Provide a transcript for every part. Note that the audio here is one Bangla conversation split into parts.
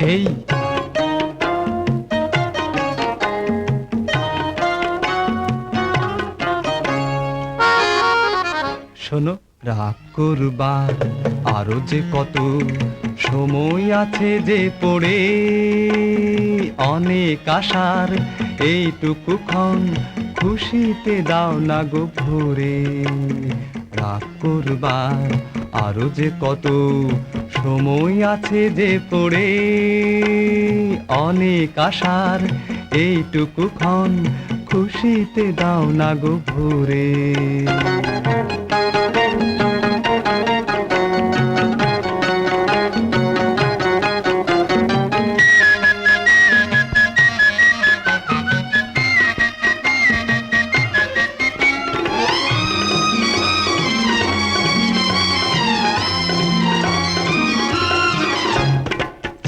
এই। শোনো, রাগ করবার আরও যে কত সময় আছে যে পড়ে, অনেক আশার এইটুকু ক্ষণ খুশিতে দাও না গো ভরে। রাগ করবার আরও যে কত সময় আছে যে পড়ে। অনেক আশার এইটুকু ক্ষণ খুশিতে দাও না গো ভরে।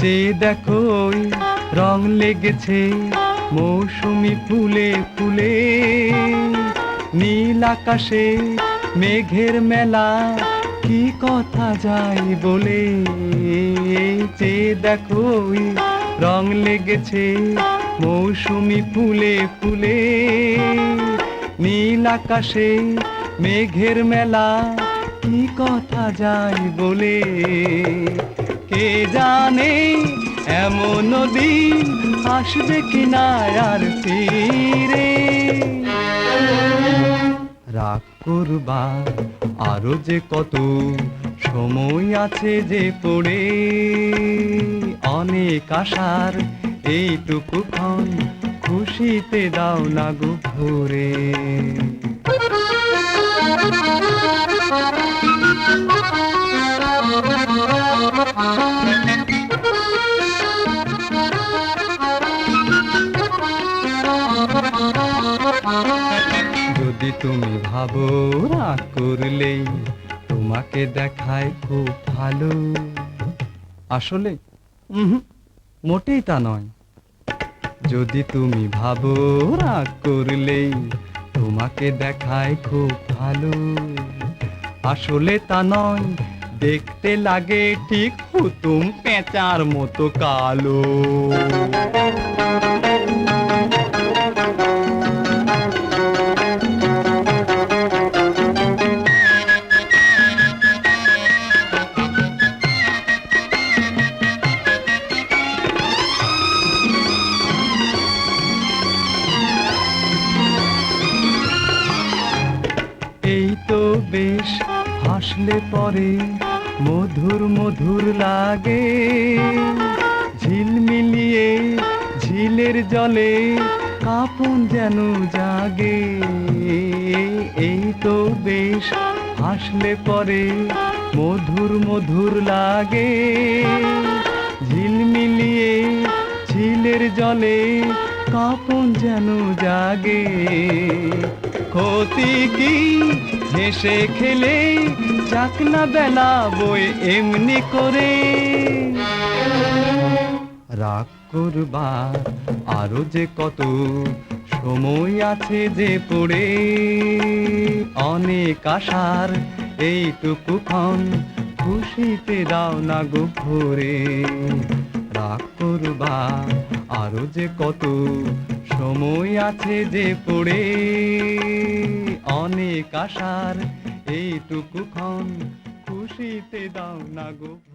চেয়ে দেখো রং লেগেছে, মৌসুমি ফুলে ফুলে। নীল আকাশে মেঘের মেলা, কি কথা যায় বলে? চেয়ে দেখো রং লেগেছে, মৌসুমি ফুলে ফুলে। নীল আকাশে মেঘের মেলা, কি কথা যায় বলে? কে জানে এমন দিন আসবে কিনা আর ফিরে? রাগ করবার আরও যে কত সময় আছে যে পড়ে। অনেক আশার এইটুকু খুশিতে দাও না গো ভরে। যদি তুমি ভাবো রাগ করলেই তোমাকে দেখায় খুব ভালো। আসলে মোটেই তা নয়। যদি তুমি ভাবো রাগ করলেই তোমাকে দেখায় খুব ভালো। আসলে তা নয়, দেখতে লাগে ঠিক হুতুম পেঁচার মতো কালো। বেশ হাসলে পরে মধুর মধুর লাগে। ঝিলমিলিয়ে ঝিলের জলে কাপন যেন জাগে। এই তো বেশ হাসলে পরে মধুর মধুর লাগে। ঝিলমিলিয়ে ঝিলের জলে যেন জাগে। ক্ষতি কি? হেসে খেলে যাক না বেলা বই এমনি করে। রাগ করবার আরও যে কত সময় আছে যে পড়ে। অনেক আশার এইটুকু ক্ষণ খুশিতে দাও না গো ভরে। রাগ করবার আরও যে কত সময় আছে যে পড়ে। অনেক আশার এইটুকু ক্ষণ খুশিতে দাও না গো।